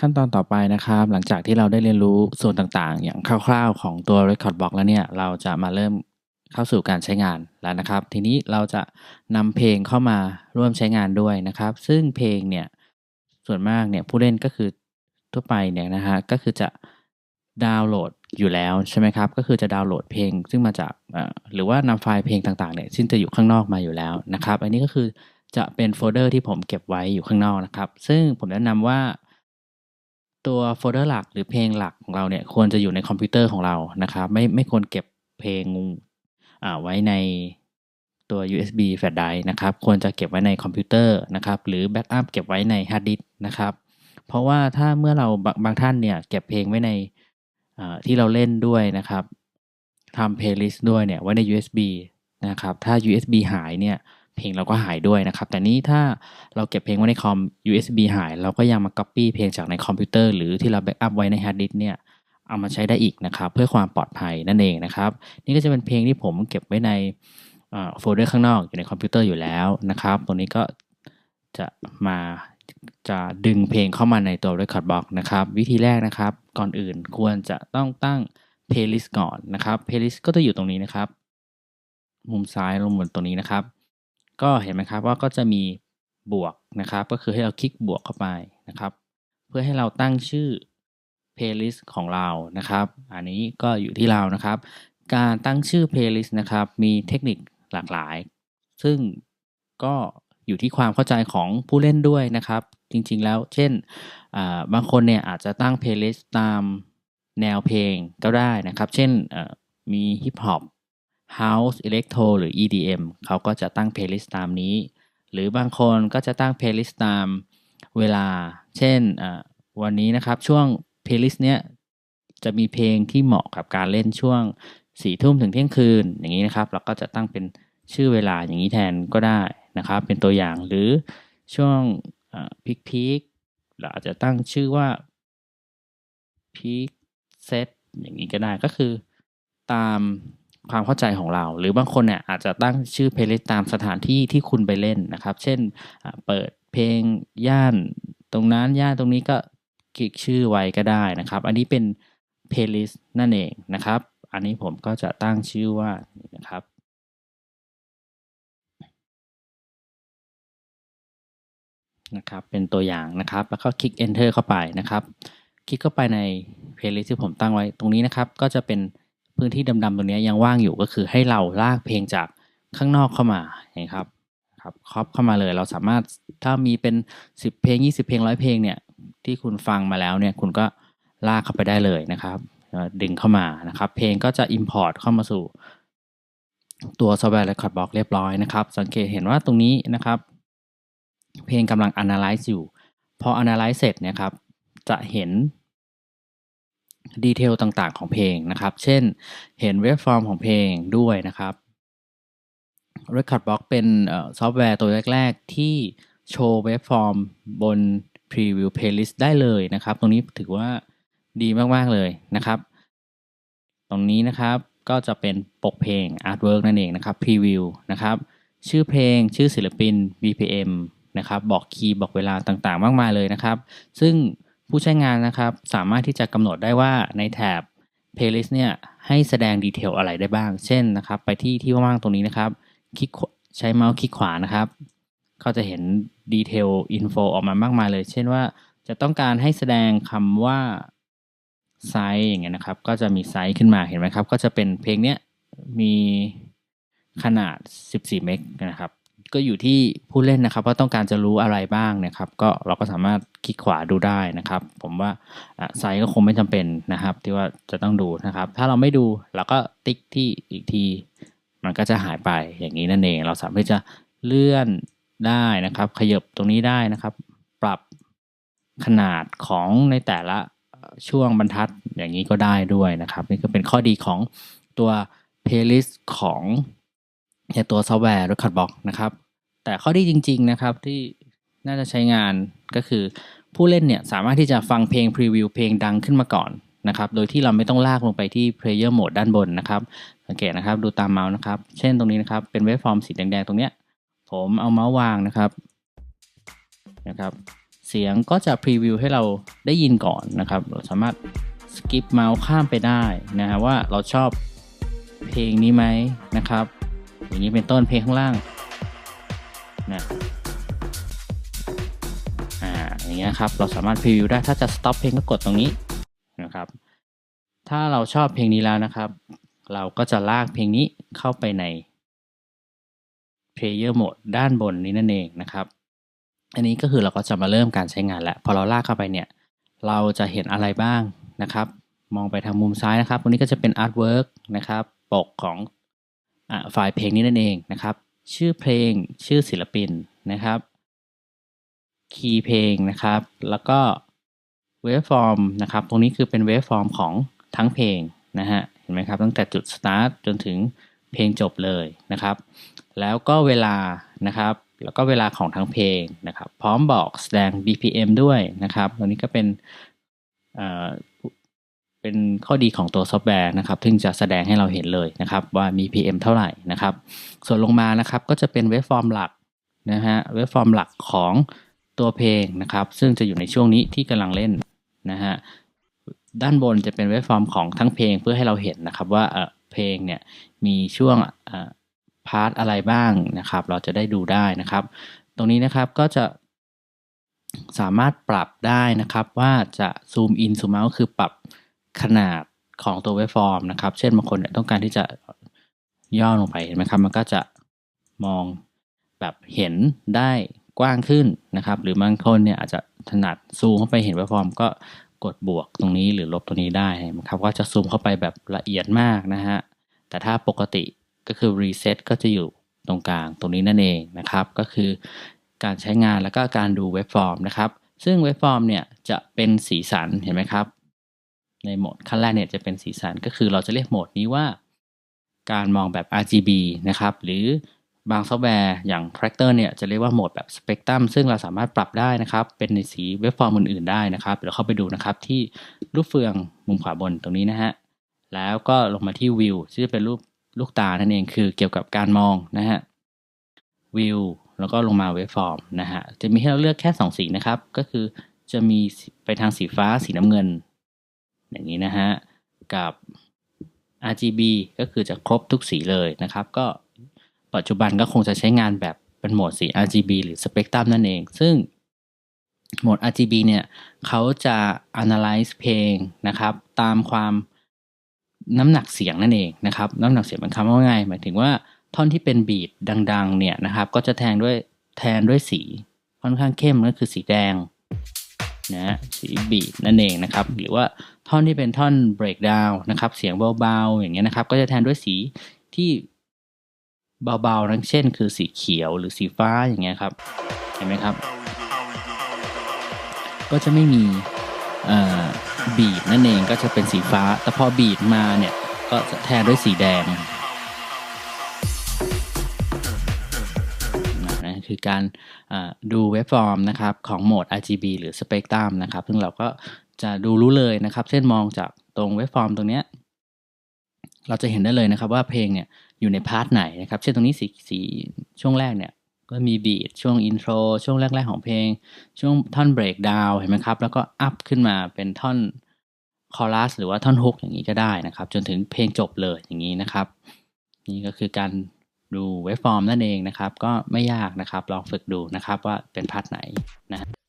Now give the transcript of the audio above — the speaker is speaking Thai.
ขั้นตอนต่อไปนะครับ หลังจากที่เราได้เรียนรู้ส่วนต่างๆ อย่างคร่าวๆ ของตัว Record Box แล้วเนี่ย เราจะมาเริ่มเข้าสู่การใช้งานแล้วนะครับ ทีนี้เราจะนำเพลงเข้ามาร่วมใช้งานด้วยนะครับ ซึ่งเพลงเนี่ยส่วนมากเนี่ยผู้เล่นก็คือทั่วไปเนี่ยนะฮะก็คือจะดาวน์โหลดอยู่แล้วใช่ไหมครับ ก็คือจะดาวน์โหลดเพลงซึ่งมาจากหรือว่านำไฟล์เพลงต่างๆเนี่ยซึ่งจะอยู่ข้างนอกมาอยู่แล้วนะครับ อันนี้ก็คือจะเป็นโฟลเดอร์ที่ผมเก็บไว้อยู่ข้างนอกนะครับ ซึ่งผมแนะนำว่า ตัวโฟลเดอร์หลักหรือเพลงหลักของเราเนี่ยควรจะอยู่ในคอมพิวเตอร์ของเรานะครับไม่ไม่ควรเก็บเพลงไว้ในตัว USB flash drive นะครับควรจะเก็บไว้ในคอมพิวเตอร์นะครับหรือแบ็กอัพเก็บไว้ในฮาร์ดดิสก์นะครับเพราะว่าถ้าเมื่อเราบางท่านเนี่ยเก็บเพลงไว้ในที่เราเล่นด้วยนะครับทำเพลย์ลิสต์ด้วยเนี่ยไว้ใน USB นะครับถ้า USB หายเนี่ย เพลงเราก็หายด้วยนะครับ แต่นี้ถ้าเราเก็บเพลงไว้ในคอม USB หาย เราก็ยังมา Copy เพลงจากในคอมพิวเตอร์ หรือที่เราแบ็กอัพไว้ในฮาร์ดดิสเนี่ยเอามาใช้ได้อีกนะครับ เพื่อความปลอดภัยนั่นเองนะครับ นี่ก็จะเป็นเพลงที่ผมเก็บไว้ในโฟลเดอร์ข้างนอกอยู่ในคอมพิวเตอร์อยู่แล้วนะครับ ตรงนี้ก็จะมาจะดึงเพลงเข้ามาในตัว Record Box นะครับ วิธีแรกนะครับ ก่อนอื่นควรจะต้องตั้ง Playlist ก่อนนะครับ Playlist ก็จะอยู่ตรงนี้นะครับ มุมซ้ายลงบนตรงนี้นะครับ ก็เห็นไหมครับว่าก็จะมีบวกนะครับ ก็คือให้เราคลิกบวกเข้าไปนะครับ เพื่อให้เราตั้งชื่อ playlist ของเรานะครับ อันนี้ก็อยู่ที่เรานะครับ การตั้งชื่อ playlist นะครับ มีเทคนิคหลากหลาย ซึ่งก็อยู่ที่ความเข้าใจของผู้เล่นด้วยนะครับ จริงๆแล้ว เช่น บางคนเนี่ยอาจจะตั้ง playlist ตามแนวเพลงก็ได้นะครับ เช่นมีฮิปฮอป House Electro หรือ EDM เขาก็จะตั้งเพลย์ลิสตามนี้ หรือบางคนก็จะตั้งเพลย์ลิสตามเวลา เช่นวันนี้นะครับช่วงเพลย์ลิสเนี้ยจะมีเพลงที่เหมาะกับการเล่นช่วงสี่ทุ่มถึงเที่ยงคืนอย่างนี้นะครับ เราก็จะตั้งเป็นชื่อเวลาอย่างนี้แทนก็ได้นะครับ เป็นตัวอย่างหรือช่วงพิกพีคเราอาจจะตั้งชื่อว่าพีคเซตอย่างนี้ก็ได้ก็คือตาม ความเข้าใจของเรา หรือบางคนเนี่ยอาจจะตั้งชื่อเพลย์ลิสต์ตามสถานที่ที่คุณไปเล่นนะครับ เช่นเปิดเพลงย่านตรงนั้นย่านตรงนี้ก็คลิกชื่อไว้ก็ได้นะครับ อันนี้เป็นเพลย์ลิสต์นั่นเองนะครับ อันนี้ผมก็จะตั้งชื่อว่านะครับนะครับเป็นตัวอย่างนะครับ แล้วก็คลิก enter เข้าไปนะครับ คลิกเข้าไปในเพลย์ลิสต์ที่ผมตั้งไว้ตรงนี้นะครับ ก็จะเป็น พื้นที่ดำๆตรงนี้ยังว่างอยู่ก็คือให้เราลากเพลงจากข้างนอกเข้ามานะครับครับครอบเข้ามาเลย เราสามารถถ้ามีเป็น 10 เพลง 20 เพลงร้อยเพลงเนี่ยที่คุณฟังมาแล้วเนี่ยคุณก็ลากเข้าไปได้เลยนะครับ ดึงเข้ามานะครับ เพลงก็จะ Import เข้ามาสู่ตัวซอฟต์แวร์ Record Box เรียบร้อยนะครับ สังเกตเห็นว่าตรงนี้นะครับ เพลงกำลัง Analyze อยู่ พอ Analyze เสร็จเนี่ยครับ จะเห็น ดีเทลต่างๆของเพลงนะครับ เช่นเห็นเว็บฟอร์มของเพลงด้วยนะครับ Recordbox เป็นซอฟต์แวร์ตัวแรก ๆ ที่โชว์เว็บฟอร์มบน Preview Playlist ได้เลยนะครับ ตรงนี้ถือว่าดีมาก ๆ เลยนะครับ ตรงนี้นะครับก็จะเป็นปกเพลง Artwork นั่นเองนะครับ Preview นะครับ ชื่อเพลงชื่อศิลปิน BPM นะครับ บอกคีย์บอกเวลาต่างๆ มากมายเลยนะครับ ซึ่ง ผู้ใช้งานนะครับ สามารถที่จะกำหนดได้ว่าในแถบ playlist เนี่ยให้แสดงดีเทลอะไรได้บ้าง เช่นนะครับ ไปที่ที่ว่างตรงนี้นะครับ คลิกใช้เมาส์คลิกขวานะครับ ก็จะเห็นดีเทลอินโฟออกมามากมายเลย เช่นว่าจะต้องการให้แสดงคำว่าไซส์อย่างเงี้ยนะครับ ก็จะมีไซส์ขึ้นมาเห็นไหมครับ ก็จะเป็นเพลงเนี้ยมีขนาด 14 เมกนะครับ ก็อยู่ที่ผู้เล่นนะครับ ว่าต้องการจะรู้อะไรบ้างนะครับ ก็เราก็สามารถคลิกขวาดูได้นะครับ ผมว่าไซส์ก็คงไม่จำเป็นนะครับ ที่ว่าจะต้องดูนะครับ ถ้าเราไม่ดูเราก็ติ๊กที่อีกที มันก็จะหายไปอย่างนี้นั่นเอง เราสามารถจะเลื่อนได้นะครับ ขยับตรงนี้ได้นะครับ ปรับขนาดของในแต่ละช่วงบรรทัดอย่างนี้ก็ได้ด้วยนะครับ นี่ก็เป็นข้อดีของตัว playlist ของในตัวซอฟต์แวร์ Recordbox นะครับ แต่ข้อดีจริง ๆนะครับที่น่าจะใช้งานก็คือ ผู้เล่นเนี่ยสามารถที่จะฟังเพลงพรีวิวเพลงดังขึ้นมาก่อนนะครับ โดยที่เราไม่ต้องลากลงไปที่ Player Mode ด้านบนนะครับสังเกตนะครับดูตามเมาส์นะครับ เช่นตรงนี้นะครับ เป็นเวฟฟอร์มสีแดงๆตรงเนี้ย ผมเอาเมาส์วางนะครับนะครับ เสียงก็จะพรีวิวให้เราได้ยินก่อนนะครับ เราสามารถสกิปเมาส์ข้ามไปได้นะฮะว่าเราชอบเพลงนี้ไหมนะครับ อย่างนี้เป็นต้นเพลงข้างล่าง นะอ่าอย่างเงี้ยครับ เราสามารถพรีวิวได้ถ้าจะสต็อปเพลงก็กดตรงนี้นะครับ ถ้าเราชอบเพลงนี้แล้วนะครับ เราก็จะลากเพลงนี้เข้าไปใน Player Mode ด้านบนนี้นั่นเองนะครับ อันนี้ก็คือเราก็จะมาเริ่มการใช้งานแล้ว พอเราลากเข้าไปเนี่ย เราจะเห็นอะไรบ้างนะครับ มองไปทางมุมซ้ายนะครับตรงนี้ก็จะเป็น Artwork นะครับ ปกของอไฟล์เพลงนี้นั่นเองนะครับ ชื่อเพลงชื่อศิลปินนะครับคีย์เพลงนะครับ แล้วก็เวฟฟอร์มนะครับ ตรงนี้คือเป็นเวฟฟอร์มของทั้งเพลงนะฮะ เห็นไหมครับ ตั้งแต่จุด start จนถึงเพลงจบเลยนะครับ แล้วก็เวลานะครับ แล้วก็เวลาของทั้งเพลงนะครับ พร้อมบอกแสดง BPM ด้วยนะครับ ตรงนี้ก็เป็น เป็นข้อดีของตัวซอฟต์แวร์นะครับซึ่งจะแสดงให้เราเห็นเลยนะครับว่ามี PM เท่าไหร่นะครับ ส่วนลงมานะครับก็จะเป็นเวฟฟอร์มหลักนะฮะเวฟฟอร์มหลักของตัวเพลงนะครับ ซึ่งจะอยู่ในช่วงนี้ที่กำลังเล่นนะฮะด้านบนจะเป็นเวฟฟอร์มของทั้งเพลงเพื่อให้เราเห็นนะครับว่าเพลงเนี่ยมีช่วงพาร์ทอะไรบ้างนะครับ เราจะได้ดูได้นะครับ ตรงนี้นะครับก็จะสามารถปรับได้นะครับว่าจะซูมอินซูมเอาคือปรับ ขนาดของตัวเวฟฟอร์มนะครับ เช่นบางคนเนี่ยต้องการที่จะย่อลงไปเห็นไหมครับ มันก็จะมองแบบเห็นได้กว้างขึ้นนะครับ หรือบางคนเนี่ยอาจจะถนัดซูมเข้าไปเห็นเวฟฟอร์มก็กดบวกตรงนี้หรือลบตรงนี้ได้นะครับ ก็จะซูมเข้าไปแบบละเอียดมากนะฮะ แต่ถ้าปกติก็คือรีเซ็ตก็จะอยู่ตรงกลางตรงนี้นั่นเองนะครับ ก็คือการใช้งานแล้วก็การดูเว็บฟอร์มนะครับ ซึ่งเว็บฟอร์มเนี่ยจะเป็นสีสันเห็นไหมครับ ในโหมดขั้นแรกเนี่ยจะเป็นสีสันก็คือเราจะเรียกโหมดนี้ว่า การมองแบบ RGB นะครับ หรือบางซอฟต์แวร์อย่าง Tractor เนี่ยจะเรียกว่าโหมดแบบ Spectrum ซึ่งเราสามารถปรับได้นะครับ เป็นในสีเว็บฟอร์มอื่นๆได้นะครับเดี๋ยวเข้าไปดูนะครับที่รูปเฟืองมุมขวาบนตรงนี้นะฮะแล้วก็ลงมาที่ View ซึ่งจะเป็นรูปลูกตานั่นเองคือเกี่ยวกับการมองนะฮะ View แล้วก็ลงมาเวฟฟอร์มนะฮะจะมีให้เราเลือกแค่ 2 สีนะครับ ก็คือจะมีไปทางสีฟ้าสีน้ำเงิน อย่างนี้นะฮะ กับ RGB ก็คือจะครบทุกสีเลยนะครับ ก็ปัจจุบันก็คงจะใช้งานแบบเป็นโหมดสี RGB หรือสเปกตรัมนั่นเอง ซึ่งโหมด RGB เนี่ยเขาจะ analyze เพลงนะครับ ตามความน้ำหนักเสียงนั่นเองนะครับ น้ำหนักเสียงเป็นคำว่าไงหมายถึงว่าท่อนที่เป็นบีดดัง ๆ เนี่ยนะครับ ก็จะแทนด้วยแทนด้วยสีค่อนข้างเข้มก็คือสีแดง นะสีบีดนั่นเองนะครับ หรือว่าท่อนที่เป็นท่อน breakdown นะครับ เสียงเบาๆอย่างเงี้ยนะครับ ก็จะแทนด้วยสีที่เบาๆนั่นเช่น คือสีเขียวหรือสีฟ้าอย่างเงี้ยครับ เห็นไหมครับ ก็จะไม่มีบีดนั่นเองก็จะเป็นสีฟ้า แต่พอบีดมาเนี่ยก็จะแทนด้วยสีแดง คือการดูเว็บฟอร์มนะครับของโหมด RGB หรือ Spectrum นะครับ ซึ่งเราก็จะดูรู้เลยนะครับ เช่นมองจากตรงเว็บฟอร์มตรงเนี้ยเราจะเห็นได้เลยนะครับว่าเพลงเนี่ยอยู่ในพาร์ทไหนนะครับ เช่นตรงนี้สีสีช่วงแรกเนี่ยก็มีบีทช่วงอินโทรช่วงแรก ๆ ของเพลง ช่วงท่อนเบรกดาวเห็นไหมครับ แล้วก็อัพขึ้นมาเป็นท่อนคอรัสหรือว่าท่อนฮุกอย่างนี้ก็ได้นะครับ จนถึงเพลงจบเลยอย่างนี้นะครับ นี่ก็คือการ ดูเวฟฟอร์มนั่นเองนะครับ ก็ไม่ยากนะครับ ลองฝึกดูนะครับว่าเป็นพาร์ทไหนนะ